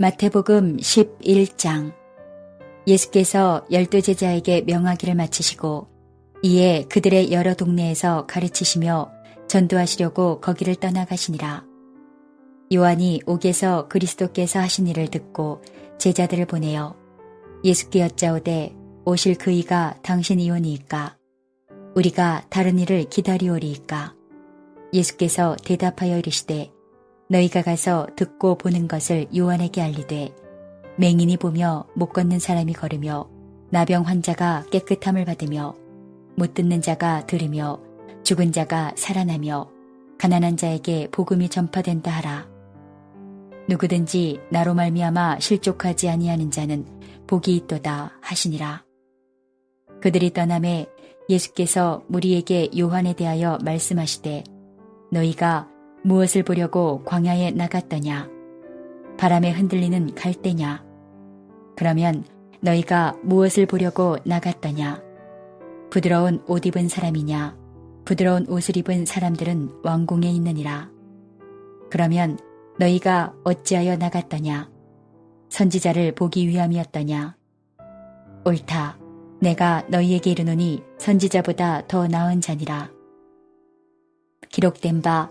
마태복음 11장. 예수께서 열두 제자에게 명하기를 마치시고 이에 그들의 여러 동네에서 가르치시며 전도하시려고 거기를 떠나가시니라. 요한이 옥에서 그리스도께서 하신 일을 듣고 제자들을 보내어 예수께 여짜오되 오실 그이가 당신 이오니이까? 우리가 다른 일을 기다리오리이까? 예수께서 대답하여 이르시되 너희가 가서 듣고 보는 것을 요한에게 알리되 맹인이 보며 못 걷는 사람이 걸으며 나병 환자가 깨끗함을 받으며 못 듣는 자가 들으며 죽은 자가 살아나며 가난한 자에게 복음이 전파된다 하라. 누구든지 나로 말미암아 실족하지 아니하는 자는 복이 있도다 하시니라. 그들이 떠남에 예수께서 무리에게 요한에 대하여 말씀하시되 너희가 무엇을 보려고 광야에 나갔더냐? 바람에 흔들리는 갈대냐? 그러면 너희가 무엇을 보려고 나갔더냐? 부드러운 옷 입은 사람이냐? 부드러운 옷을 입은 사람들은 왕궁에 있느니라. 그러면 너희가 어찌하여 나갔더냐? 선지자를 보기 위함이었더냐? 옳다. 내가 너희에게 이르노니 선지자보다 더 나은 자니라. 기록된 바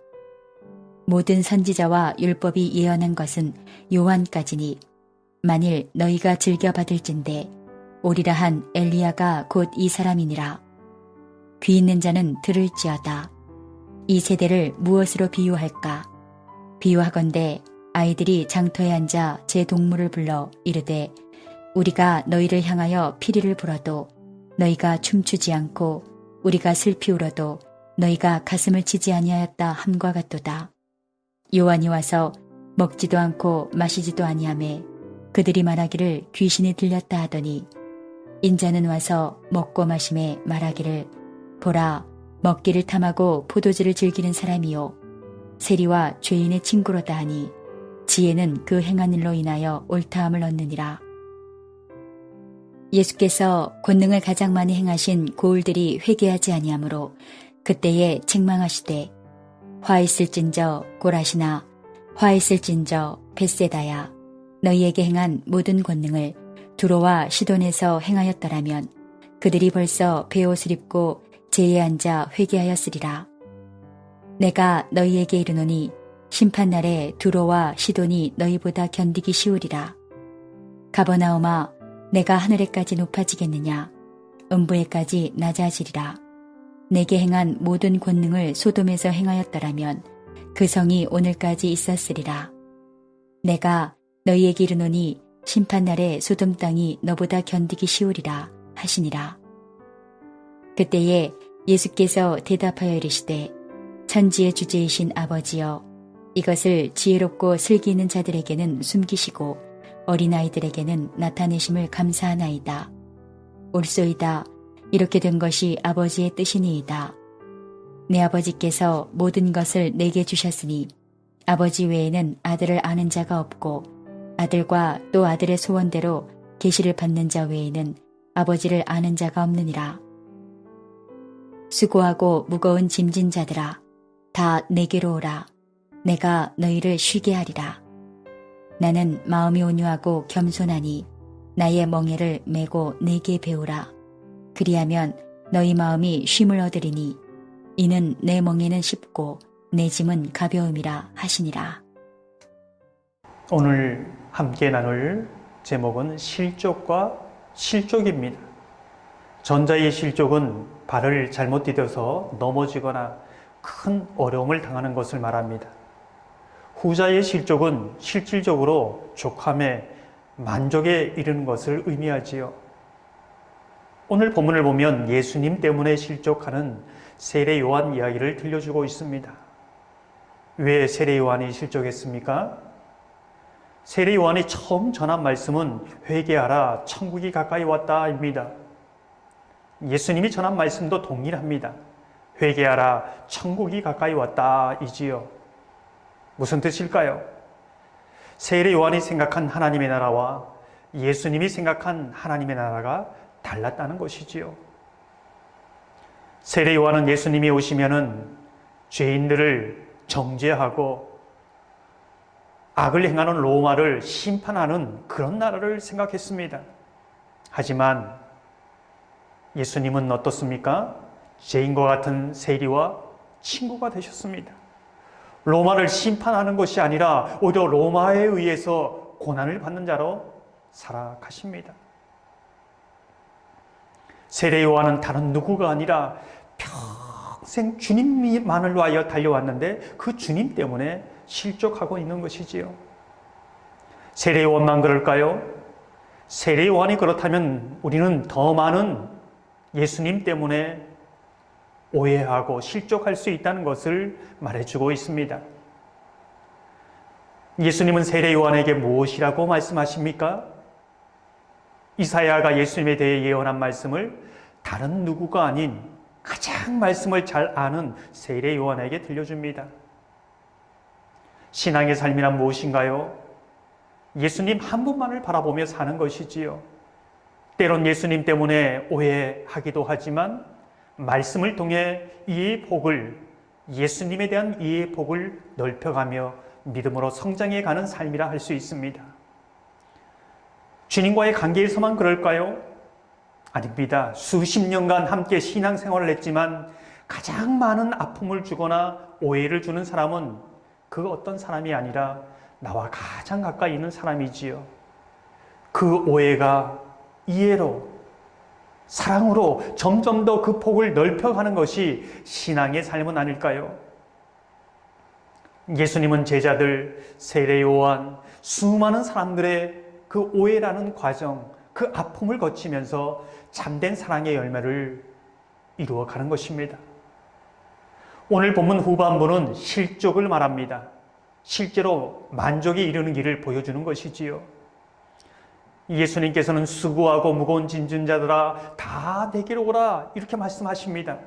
모든 선지자와 율법이 예언한 것은 요한까지니 만일 너희가 즐겨 받을진대 오리라 한 엘리야가 곧 이 사람이니라. 귀 있는 자는 들을지어다. 이 세대를 무엇으로 비유할까? 비유하건대 아이들이 장터에 앉아 제 동물을 불러 이르되 우리가 너희를 향하여 피리를 불어도 너희가 춤추지 않고 우리가 슬피 울어도 너희가 가슴을 치지 아니하였다 함과 같도다. 요한이 와서 먹지도 않고 마시지도 아니하매 그들이 말하기를 귀신이 들렸다 하더니 인자는 와서 먹고 마심에 말하기를 보라 먹기를 탐하고 포도주를 즐기는 사람이요 세리와 죄인의 친구로다 하니 지혜는 그 행한 일로 인하여 옳다함을 얻느니라. 예수께서 권능을 가장 많이 행하신 고울들이 회개하지 아니하므로 그때에 책망하시되 화 있을진저 고라시나 화 있을진저 베세다야 너희에게 행한 모든 권능을 두로와 시돈에서 행하였더라면 그들이 벌써 베옷을 입고 제에 앉아 회개하였으리라. 내가 너희에게 이르노니 심판날에 두로와 시돈이 너희보다 견디기 쉬우리라. 가버나오마 내가 하늘에까지 높아지겠느냐 음부에까지 낮아지리라. 내게 행한 모든 권능을 소돔에서 행하였더라면 그 성이 오늘까지 있었으리라. 내가 너희에게 이르노니 심판날에 소돔 땅이 너보다 견디기 쉬우리라 하시니라. 그때에 예수께서 대답하여 이르시되 천지의 주제이신 아버지여 이것을 지혜롭고 슬기 있는 자들에게는 숨기시고 어린아이들에게는 나타내심을 감사하나이다. 옳소이다. 이렇게 된 것이 아버지의 뜻이니이다. 내 아버지께서 모든 것을 내게 주셨으니 아버지 외에는 아들을 아는 자가 없고 아들과 또 아들의 소원대로 계시를 받는 자 외에는 아버지를 아는 자가 없느니라. 수고하고 무거운 짐진 자들아 다 내게로 오라. 내가 너희를 쉬게 하리라. 나는 마음이 온유하고 겸손하니 나의 멍에를 메고 내게 배우라. 그리하면 너희 마음이 쉼을 얻으리니 이는 내 멍에는 쉽고 내 짐은 가벼움이라 하시니라. 오늘 함께 나눌 제목은 실족과 실족입니다. 전자의 실족은 발을 잘못 디뎌서 넘어지거나 큰 어려움을 당하는 것을 말합니다. 후자의 실족은 실질적으로 족함에 만족에 이르는 것을 의미하지요. 오늘 본문을 보면 예수님 때문에 실족하는 세례 요한 이야기를 들려주고 있습니다. 왜 세례 요한이 실족했습니까? 세례 요한이 처음 전한 말씀은 회개하라 천국이 가까이 왔다입니다. 예수님이 전한 말씀도 동일합니다. 회개하라 천국이 가까이 왔다이지요. 무슨 뜻일까요? 세례 요한이 생각한 하나님의 나라와 예수님이 생각한 하나님의 나라가 달랐다는 것이지요. 세례 요한은 예수님이 오시면은 죄인들을 정죄하고 악을 행하는 로마를 심판하는 그런 나라를 생각했습니다. 하지만 예수님은 어떻습니까? 죄인과 같은 세리와 친구가 되셨습니다. 로마를 심판하는 것이 아니라 오히려 로마에 의해서 고난을 받는 자로 살아가십니다. 세례 요한은 다른 누구가 아니라 평생 주님만을 위하여 달려왔는데 그 주님 때문에 실족하고 있는 것이지요. 세례 요한만 그럴까요? 세례 요한이 그렇다면 우리는 더 많은 예수님 때문에 오해하고 실족할 수 있다는 것을 말해주고 있습니다. 예수님은 세례 요한에게 무엇이라고 말씀하십니까? 이사야가 예수님에 대해 예언한 말씀을 다른 누구가 아닌 가장 말씀을 잘 아는 세례 요한에게 들려줍니다. 신앙의 삶이란 무엇인가요? 예수님 한 분만을 바라보며 사는 것이지요. 때론 예수님 때문에 오해하기도 하지만 말씀을 통해 이해의 폭을 예수님에 대한 이해의 폭을 넓혀가며 믿음으로 성장해 가는 삶이라 할 수 있습니다. 주님과의 관계에서만 그럴까요? 아닙니다. 수십 년간 함께 신앙생활을 했지만 가장 많은 아픔을 주거나 오해를 주는 사람은 그 어떤 사람이 아니라 나와 가장 가까이 있는 사람이지요. 그 오해가 이해로 사랑으로 점점 더 그 폭을 넓혀가는 것이 신앙의 삶은 아닐까요? 예수님은 제자들, 세례 요한, 수많은 사람들의 그 오해라는 과정, 그 아픔을 거치면서 참된 사랑의 열매를 이루어 가는 것입니다. 오늘 본문 후반부는 실족을 말합니다. 실제로 만족에 이르는 길을 보여주는 것이지요. 예수님께서는 수고하고 무거운 짐진 자들아 다 내게로 오라 이렇게 말씀하십니다.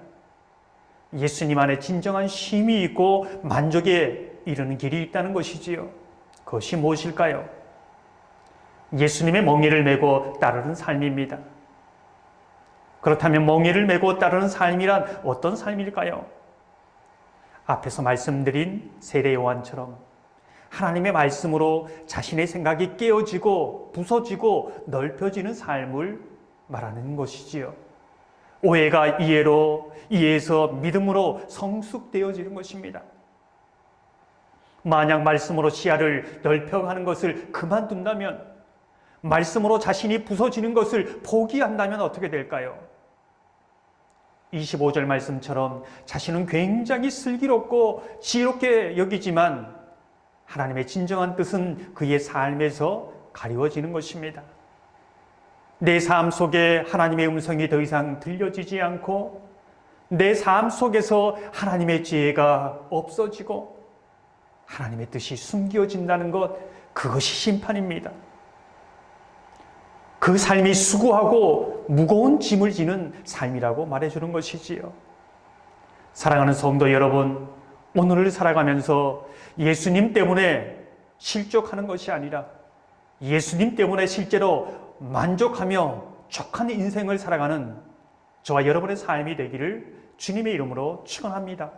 예수님 안에 진정한 쉼이 있고 만족에 이르는 길이 있다는 것이지요. 그것이 무엇일까요? 예수님의 멍에를 메고 따르는 삶입니다. 그렇다면 멍에를 메고 따르는 삶이란 어떤 삶일까요? 앞에서 말씀드린 세례 요한처럼 하나님의 말씀으로 자신의 생각이 깨어지고 부서지고 넓혀지는 삶을 말하는 것이지요. 오해가 이해로, 이해에서 믿음으로 성숙되어지는 것입니다. 만약 말씀으로 시야를 넓혀가는 것을 그만둔다면, 말씀으로 자신이 부서지는 것을 포기한다면 어떻게 될까요? 25절 말씀처럼 자신은 굉장히 슬기롭고 지혜롭게 여기지만 하나님의 진정한 뜻은 그의 삶에서 가리워지는 것입니다. 내 삶 속에 하나님의 음성이 더 이상 들려지지 않고 내 삶 속에서 하나님의 지혜가 없어지고 하나님의 뜻이 숨겨진다는 것, 그것이 심판입니다. 그 삶이 수고하고 무거운 짐을 지는 삶이라고 말해주는 것이지요. 사랑하는 성도 여러분, 오늘을 살아가면서 예수님 때문에 실족하는 것이 아니라 예수님 때문에 실제로 만족하며 족한 인생을 살아가는 저와 여러분의 삶이 되기를 주님의 이름으로 축원합니다.